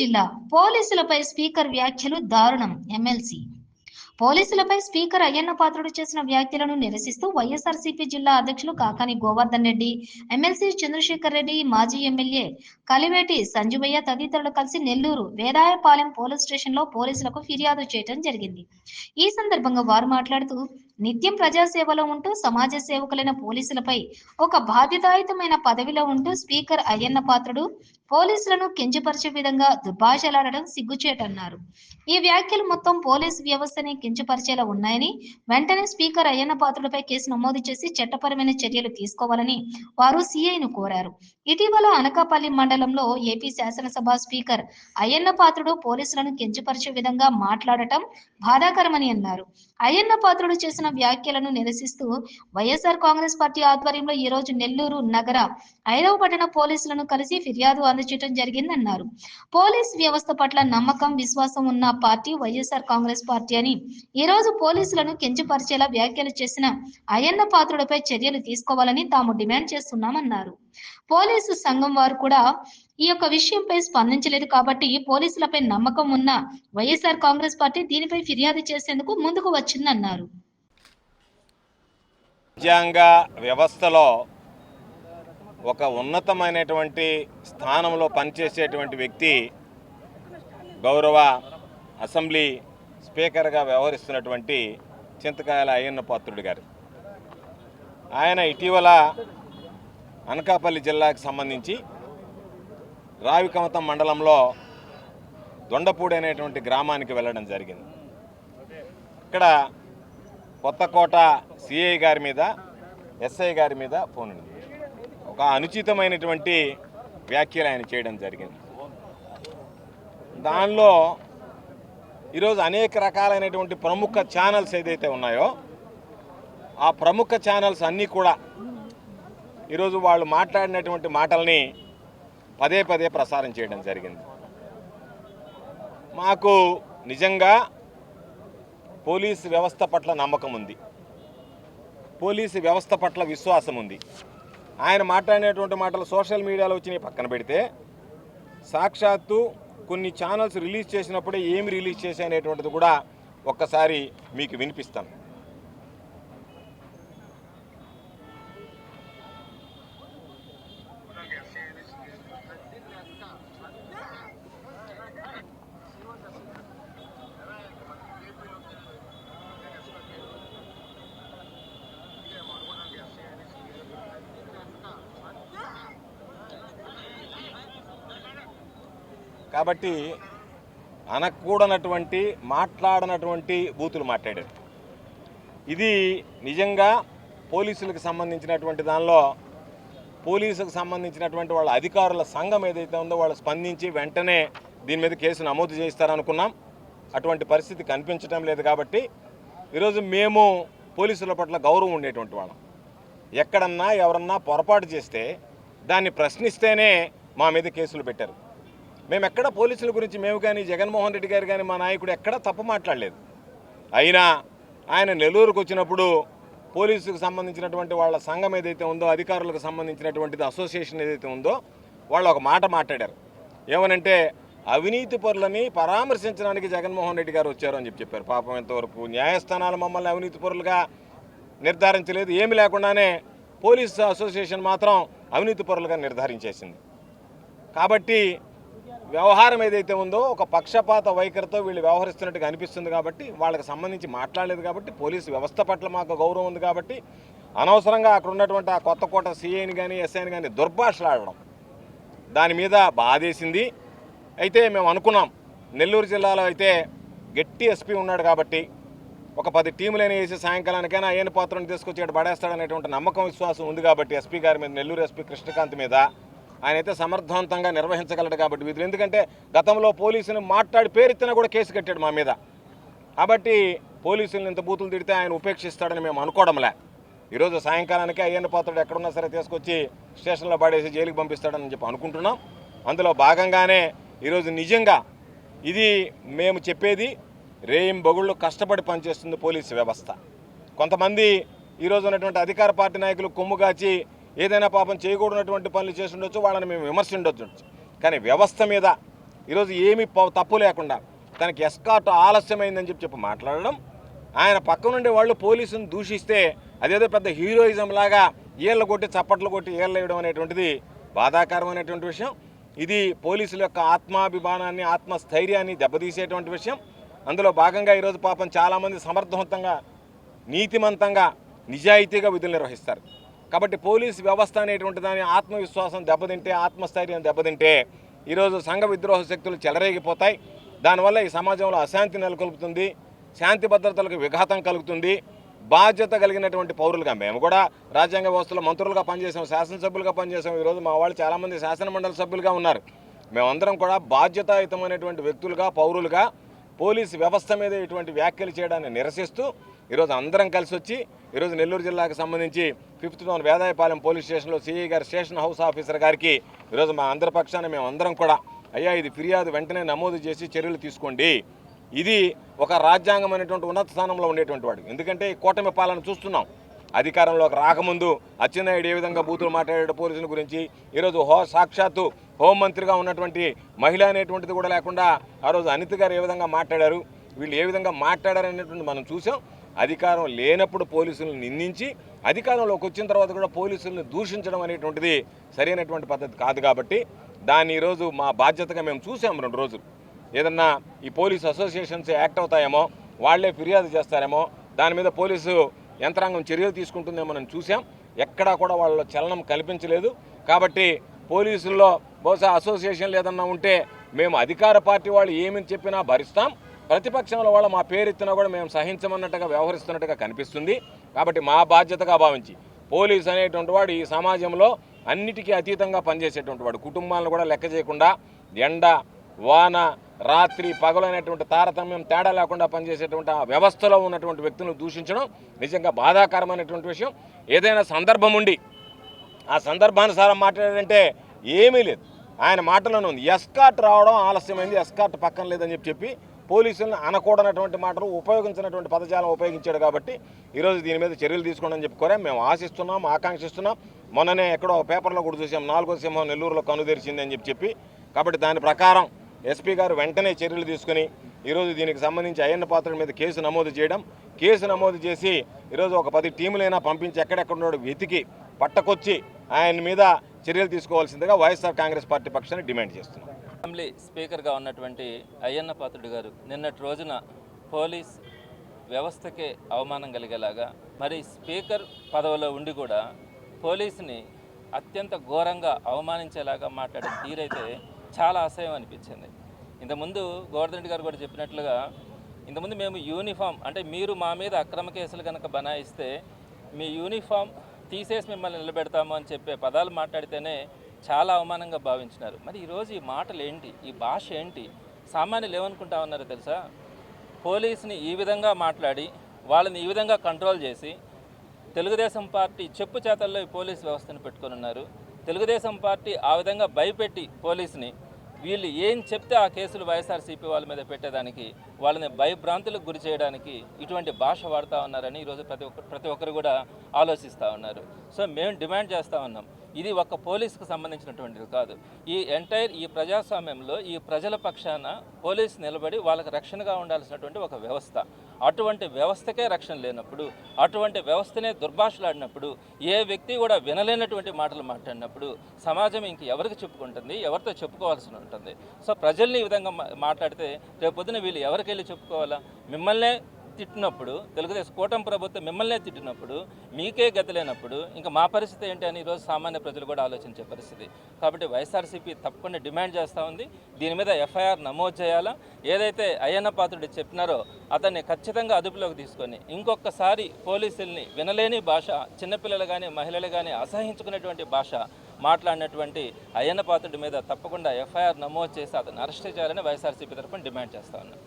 జిల్లా పోలీసులపై స్పీకర్ వ్యాఖ్యలు దారుణం ఎమ్మెల్సీ. పోలీసులపై స్పీకర్ అయ్యన్న పాత్రుడు చేసిన వ్యాఖ్యలను నిరసిస్తూ వైఎస్ఆర్సీపీ జిల్లా అధ్యక్షులు కాకాని గోవర్ధన్ రెడ్డి ఎమ్మెల్సీ చంద్రశేఖర్ రెడ్డి మాజీ ఎమ్మెల్యే కలివేటి సంజువయ్య తదితరులు కలిసి నెల్లూరు వేదాయపాలెం పోలీస్ స్టేషన్లో పోలీసులకు ఫిర్యాదు చేయడం జరిగింది. ఈ సందర్భంగా వారు మాట్లాడుతూ నిత్యం ప్రజాసేవలో ఉంటూ సమాజ సేవకులైన పోలీసులపై ఒక బాధ్యతాయుతమైన పదవిలో ఉంటూ స్పీకర్ అయ్యన్న పాత్రుడు పోలీసులను కించపరిచే విధంగా దుర్భాషలాడడం సిగ్గుచేటన్నారు. ఈ వ్యాఖ్యలు మొత్తం పోలీసు వ్యవస్థని కించపరిచేలా ఉన్నాయని వెంటనే స్పీకర్ అయ్యన్న పాత్రుడిపై కేసు నమోదు చేసి చట్టపరమైన చర్యలు తీసుకోవాలని వారు సిఐను కోరారు. ఇటీవల అనకాపల్లి మండలంలో ఏపీ శాసనసభ స్పీకర్ అయ్యన్న పాత్రుడు పోలీసులను కించపరిచే విధంగా మాట్లాడటం బాధాకరమని అన్నారు. అయ్యన్న పాత్రుడు చేసిన వ్యాఖ్యలను నిరసిస్తూ వైఎస్ఆర్ కాంగ్రెస్ పార్టీ ఆధ్వర్యంలో ఈ రోజు నెల్లూరు నగర ఐదవ పట్టణ పోలీసులను కలిసి ఫిర్యాదు అందచేయడం జరిగిందన్నారు. పోలీస్ వ్యవస్థ పట్ల నమ్మకం విశ్వాసం ఉన్న పార్టీ వైఎస్ఆర్ కాంగ్రెస్ పార్టీ అని ఈ రోజు పోలీసులను కించపరిచేలా వ్యాఖ్యలు చేసిన అయ్యన్న పాత్రుడిపై చర్యలు తీసుకోవాలని తాము డిమాండ్ చేస్తున్నామన్నారు. పోలీసు సంఘం వారు కూడా ఈ యొక్క విషయంపై స్పందించలేదు కాబట్టి పోలీసులపై నమ్మకం ఉన్న వైఎస్ఆర్ కాంగ్రెస్ పార్టీ దీనిపై ఫిర్యాదు చేసేందుకు ముందుకు వచ్చిందన్నారు. రాజ్యాంగ వ్యవస్థలో ఒక ఉన్నతమైనటువంటి స్థానంలో పనిచేసేటువంటి వ్యక్తి గౌరవ అసెంబ్లీ స్పీకర్గా వ్యవహరిస్తున్నటువంటి చింతకాయల అయ్యన్న పాత్రుడు గారు. ఆయన ఇటీవల అనకాపల్లి జిల్లాకు సంబంధించి రావికమతం మండలంలో దొండపూడి అనేటువంటి గ్రామానికి వెళ్ళడం జరిగింది. ఇక్కడ కొత్తకోట సిఐ గారి మీద ఎస్ఐ గారి మీద ఫోన్ ఉంది. ఒక అనుచితమైనటువంటి వ్యాఖ్యలు ఆయన చేయడం జరిగింది. దానిలో ఈరోజు అనేక రకాలైనటువంటి ప్రముఖ ఛానల్స్ ఏదైతే ఉన్నాయో ఆ ప్రముఖ ఛానల్స్ అన్నీ కూడా ఈరోజు వాళ్ళు మాట్లాడినటువంటి మాటల్ని పదే పదే ప్రసారం చేయడం జరిగింది. మాకు నిజంగా పోలీసు వ్యవస్థ పట్ల నమ్మకం ఉంది. పోలీసు వ్యవస్థ పట్ల విశ్వాసం ఉంది. ఆయన మాట్లాడినటువంటి మాటలు సోషల్ మీడియాలో వచ్చినాయి పక్కన పెడితే సాక్షాత్తు కొన్ని ఛానల్స్ రిలీజ్ చేసినప్పుడే ఏమి రిలీజ్ చేశాయనేటువంటిది కూడా ఒక్కసారి మీకు వినిపిస్తాను. కాబట్టి అనకూడనటువంటి మాట్లాడనటువంటి బూతులు మాట్లాడారు. ఇది నిజంగా పోలీసులకు సంబంధించినటువంటి దానిలో పోలీసులకు సంబంధించినటువంటి వాళ్ళ అధికారుల సంఘం ఏదైతే ఉందో వాళ్ళు స్పందించి వెంటనే దీని మీద కేసు నమోదు చేయిస్తారనుకున్నాం. అటువంటి పరిస్థితి కనిపించడం లేదు కాబట్టి ఈరోజు మేము పోలీసుల పట్ల గౌరవం ఉండేటువంటి వాళ్ళం. ఎక్కడన్నా ఎవరన్నా పొరపాటు చేస్తే దాన్ని ప్రశ్నిస్తేనే మా మీద కేసులు పెట్టారు. మేము ఎక్కడ పోలీసుల గురించి మేము కానీ జగన్మోహన్ రెడ్డి గారు కానీ మా నాయకుడు ఎక్కడ తప్పు మాట్లాడలేదు. అయినా ఆయన నెల్లూరుకు వచ్చినప్పుడు పోలీసుకు సంబంధించినటువంటి వాళ్ళ సంఘం ఏదైతే ఉందో అధికారులకు సంబంధించినటువంటిది అసోసియేషన్ ఏదైతే ఉందో వాళ్ళు ఒక మాట మాట్లాడారు. ఏమనంటే అవినీతి పరులని పరామర్శించడానికి జగన్మోహన్ రెడ్డి గారు వచ్చారు అని చెప్పి చెప్పారు. పాపం ఎంతవరకు న్యాయస్థానాలు మమ్మల్ని అవినీతి పరులుగా నిర్ధారించలేదు. ఏమి లేకుండానే పోలీస్ అసోసియేషన్ మాత్రం అవినీతి పరులుగా నిర్ధారించేసింది. కాబట్టి వ్యవహారం ఏదైతే ఉందో ఒక పక్షపాత వైఖరితో వీళ్ళు వ్యవహరిస్తున్నట్టుగా అనిపిస్తుంది కాబట్టి వాళ్ళకి సంబంధించి మాట్లాడలేదు కాబట్టి పోలీసు వ్యవస్థ పట్ల మాకు గౌరవం ఉంది కాబట్టి అనవసరంగా అక్కడ ఉన్నటువంటి ఆ కొత్త కోట సీఐని కానీ ఎస్ఐని కానీ దుర్భాషలాడడం దాని మీద బాధేసింది. అయితే మేము అనుకున్నాం నెల్లూరు జిల్లాలో అయితే గట్టి ఎస్పీ ఉన్నాడు కాబట్టి ఒక పది టీములైన వేసి సాయంకాలానికైనా అయ్యని పాత్రను తీసుకొచ్చి ఇక్కడ పడేస్తాడనేటువంటి నమ్మకం విశ్వాసం ఉంది కాబట్టి ఎస్పీ గారి మీద నెల్లూరు ఎస్పీ కృష్ణకాంత్ మీద ఆయన అయితే సమర్థవంతంగా నిర్వహించగలడు కాబట్టి వీధులు. ఎందుకంటే గతంలో పోలీసుని మాట్లాడి పేరెత్తినా కూడా కేసు కట్టాడు మా మీద. కాబట్టి పోలీసులను ఇంత బూతులు తిడితే ఆయన ఉపేక్షిస్తాడని మేము అనుకోవడంలే. ఈరోజు సాయంకాలానికి అయ్యన్న పాత్రుడు ఎక్కడున్నా సరే తీసుకొచ్చి స్టేషన్లో పడేసి జైలుకి పంపిస్తాడని చెప్పి అనుకుంటున్నాం. అందులో భాగంగానే ఈరోజు నిజంగా ఇది మేము చెప్పేది రేయం బగుళ్ళు కష్టపడి పనిచేస్తుంది పోలీసు వ్యవస్థ. కొంతమంది ఈరోజు ఉన్నటువంటి అధికార పార్టీ నాయకులు కొమ్ముగాచి ఏదైనా పాపం చేయకూడనటువంటి పనులు చేసి ఉండొచ్చు వాళ్ళని మేము విమర్శిండొచ్చు. కానీ వ్యవస్థ మీద ఈరోజు ఏమి తప్పు లేకుండా తనకి ఎస్కాట్ ఆలస్యమైందని చెప్పి చెప్పి మాట్లాడడం ఆయన పక్క నుండి వాళ్ళు పోలీసుని దూషిస్తే అదేదో పెద్ద హీరోయిజం లాగా ఏళ్ళ కొట్టి చప్పట్లు కొట్టి ఏళ్ళు వేయడం అనేటువంటిది బాధాకరమైనటువంటి విషయం. ఇది పోలీసుల యొక్క ఆత్మాభిమానాన్ని ఆత్మస్థైర్యాన్ని దెబ్బతీసేటువంటి విషయం. అందులో భాగంగా ఈరోజు పాపం చాలామంది సమర్థవంతంగా నీతిమంతంగా నిజాయితీగా విధులు నిర్వహిస్తారు. కాబట్టి పోలీస్ వ్యవస్థ అనేటువంటి దాని ఆత్మవిశ్వాసం దెబ్బతింటే ఆత్మస్థైర్యం దెబ్బతింటే ఈరోజు సంఘ విద్రోహ శక్తులు చెలరేగిపోతాయి. దానివల్ల ఈ సమాజంలో అశాంతి నెలకొల్పుతుంది. శాంతి భద్రతలకు విఘాతం కలుగుతుంది. బాధ్యత కలిగినటువంటి పౌరులుగా మేము కూడా రాజ్యాంగ వ్యవస్థలో మంత్రులుగా పనిచేసాం శాసనసభ్యులుగా పనిచేసాం. ఈరోజు మా వాళ్ళు చాలామంది శాసనమండలి సభ్యులుగా ఉన్నారు. మేమందరం కూడా బాధ్యతాయుతమైనటువంటి వ్యక్తులుగా పౌరులుగా పోలీసు వ్యవస్థ మీద ఇటువంటి వ్యాఖ్యలు చేయడాన్ని నిరసిస్తూ ఈరోజు అందరం కలిసి వచ్చి ఈరోజు నెల్లూరు జిల్లాకు సంబంధించి ఫిఫ్త్ టౌన్ వేదాయపాలెం పోలీస్ స్టేషన్లో CI garu station house officer గారికి ఈరోజు మా అందరి పక్షాన మేము అందరం కూడా అయ్యా ఇది ఫిర్యాదు వెంటనే నమోదు చేసి చర్యలు తీసుకోండి. ఇది ఒక రాజ్యాంగం అనేటువంటి ఉన్నత స్థానంలో ఉండేటువంటి వాడు. ఎందుకంటే ఈ కూటమి పాలన చూస్తున్నాం. అధికారంలోకి రాకముందు అచ్చెన్నాయుడు ఏ విధంగా బూతులు మాట్లాడాడు పోలీసుల గురించి ఈరోజు హో సాక్షాత్తు హోంమంత్రిగా ఉన్నటువంటి మహిళ అనేటువంటిది కూడా లేకుండా ఆ రోజు అనిత గారు ఏ విధంగా మాట్లాడారు వీళ్ళు ఏ విధంగా మాట్లాడారు అనేటువంటి మనం చూసాం. అధికారం లేనప్పుడు పోలీసులను నిందించి అధికారంలోకి వచ్చిన తర్వాత కూడా పోలీసులను దూషించడం అనేటువంటిది సరైనటువంటి పద్ధతి కాదు కాబట్టి దాన్ని ఈరోజు మా బాధ్యతగా మేము చూసాం రెండు రోజులు. ఏదన్నా ఈ పోలీస్ అసోసియేషన్స్ యాక్ట్ అవుతాయేమో వాళ్ళే ఫిర్యాదు చేస్తారేమో దాని మీద పోలీసు యంత్రాంగం చర్యలు తీసుకుంటుందేమో మనం చూసాం. ఎక్కడా కూడా వాళ్ళ చలనం కల్పించలేదు. కాబట్టి పోలీసుల్లో బహుశా అసోసియేషన్లు ఏదన్నా ఉంటే మేము అధికార పార్టీ వాళ్ళు ఏమని చెప్పినా భరిస్తాం. ప్రతిపక్షంలో వాళ్ళు మా పేరెత్తినా కూడా మేము సహించమన్నట్టుగా వ్యవహరిస్తున్నట్టుగా కనిపిస్తుంది. కాబట్టి మా బాధ్యతగా భావించి పోలీస్ అనేటువంటి వాడు ఈ సమాజంలో అన్నిటికీ అతీతంగా పనిచేసేటువంటి వాడు. కుటుంబాలను కూడా లెక్క చేయకుండా ఎండ వాన రాత్రి పగలు అనేటువంటి తారతమ్యం తేడా లేకుండా పనిచేసేటువంటి ఆ వ్యవస్థలో ఉన్నటువంటి వ్యక్తులను దూషించడం నిజంగా బాధాకరమైనటువంటి విషయం. ఏదైనా సందర్భం ఉండి ఆ సందర్భానుసారం మాట్లాడాడంటే ఏమీ లేదు. ఆయన మాటలోనే ఉంది. ఎస్కాట్ రావడం ఆలస్యమైంది. ఎస్కాట్ పక్కన లేదని చెప్పి చెప్పి పోలీసులను అనకూడనటువంటి మాటలు ఉపయోగించినటువంటి పదజాలం ఉపయోగించాడు కాబట్టి ఈరోజు దీని మీద చర్యలు తీసుకోండి అని చెప్పి కోరాం మేము ఆశిస్తున్నాం ఆకాంక్షిస్తున్నాం. మొన్ననే ఎక్కడో పేపర్లో కూడా చూసాం నాలుగో సింహం నెల్లూరులో కనుదెరిచింది అని చెప్పి. చెప్పి కాబట్టి దాని ప్రకారం ఎస్పీ గారు వెంటనే చర్యలు తీసుకుని ఈరోజు దీనికి సంబంధించి అయ్యన్న పాత్ర మీద కేసు నమోదు చేయడం. కేసు నమోదు చేసి ఈరోజు ఒక పది టీములైనా పంపించి ఎక్కడెక్కడున్నాడు వెతికి పట్టకొచ్చి ఆయన మీద చర్యలు తీసుకోవాల్సిందిగా వైఎస్ఆర్ కాంగ్రెస్ పార్టీ పక్షాన్ని డిమాండ్ చేస్తున్నాం. అసెంబ్లీ స్పీకర్గా ఉన్నటువంటి అయ్యన్న పాత్రుడు గారు నిన్నటి రోజున పోలీస్ వ్యవస్థకే అవమానం కలిగేలాగా మరి స్పీకర్ పదవిలో ఉండి కూడా పోలీసుని అత్యంత ఘోరంగా అవమానించేలాగా మాట్లాడే తీరైతే చాలా అసహ్యం అనిపించింది. ఇంతకుముందు గోవర్ధన్ రెడ్డి గారు కూడా చెప్పినట్లుగా ఇంతకుముందు మేము యూనిఫామ్ అంటే మీరు మా మీద అక్రమ కేసులు కనుక బనాయిస్తే మీ యూనిఫామ్ తీసేసి మిమ్మల్ని నిలబెడతాము అని చెప్పే పదాలు మాట్లాడితేనే చాలా అవమానంగా భావించినారు. మరి ఈరోజు ఈ మాటలు ఏంటి? ఈ భాష ఏంటి? సామాన్యులు ఏమనుకుంటా ఉన్నారో తెలుసా? పోలీసుని ఈ విధంగా మాట్లాడి వాళ్ళని ఈ విధంగా కంట్రోల్ చేసి తెలుగుదేశం పార్టీ చెప్పు చేతల్లో ఈ పోలీస్ వ్యవస్థను పెట్టుకొని ఉన్నారు. తెలుగుదేశం పార్టీ ఆ విధంగా భయపెట్టి పోలీసుని వీళ్ళు ఏం చెప్తే ఆ కేసులు వైఎస్ఆర్సీపీ వాళ్ళ మీద పెట్టేదానికి వాళ్ళని భయభ్రాంతులకు గురి చేయడానికి ఇటువంటి భాష వాడుతూ ఉన్నారని ఈరోజు ప్రతి ఒక్క ప్రతి ఒక్కరు కూడా ఆలోచిస్తూ ఉన్నారు. సో మేము డిమాండ్ చేస్తూ ఉన్నాం. ఇది ఒక పోలీసుకు సంబంధించినటువంటిది కాదు. ఈ ఎంటైర్ ఈ ప్రజాస్వామ్యంలో ఈ ప్రజల పక్షాన పోలీసు నిలబడి వాళ్ళకి రక్షణగా ఉండాల్సినటువంటి ఒక వ్యవస్థ. అటువంటి వ్యవస్థకే రక్షణ లేనప్పుడు అటువంటి వ్యవస్థనే దుర్భాషలాడినప్పుడు ఏ వ్యక్తి కూడా వినలేనటువంటి మాటలు మాట్లాడినప్పుడు సమాజం ఇంక ఎవరికి చెప్పుకుంటుంది? ఎవరితో చెప్పుకోవాల్సి ఉంటుంది? సో ప్రజల్ని ఈ విధంగా మా- మాట్లాడితే రేపు వీళ్ళు ఎవరికి వెళ్ళి చెప్పుకోవాలా? మిమ్మల్నే తిట్టినప్పుడు తెలుగుదేశం కూటమి ప్రభుత్వం మిమ్మల్నే తిట్టినప్పుడు మీకే గతలేనప్పుడు ఇంకా మా పరిస్థితి ఏంటి అని ఈరోజు సామాన్య ప్రజలు కూడా ఆలోచించే పరిస్థితి. కాబట్టి వైఎస్ఆర్సీపీ తప్పకుండా డిమాండ్ చేస్తూ ఉంది. దీని మీద ఎఫ్ఐఆర్ నమోదు చేయాలా? ఏదైతే అయ్యన్న పాత్రుడు చెప్పినారో అతన్ని ఖచ్చితంగా అదుపులోకి తీసుకొని ఇంకొకసారి పోలీసుల్ని వినలేని భాష చిన్నపిల్లలు కానీ మహిళలు కానీ అసహించుకునేటువంటి భాష మాట్లాడినటువంటి అయ్యన్న పాత్రుడి మీద తప్పకుండా ఎఫ్ఐఆర్ నమోదు చేసి అతను అరెస్ట్ చేయాలని వైఎస్ఆర్సీపీ తరఫున డిమాండ్ చేస్తా ఉన్నాం.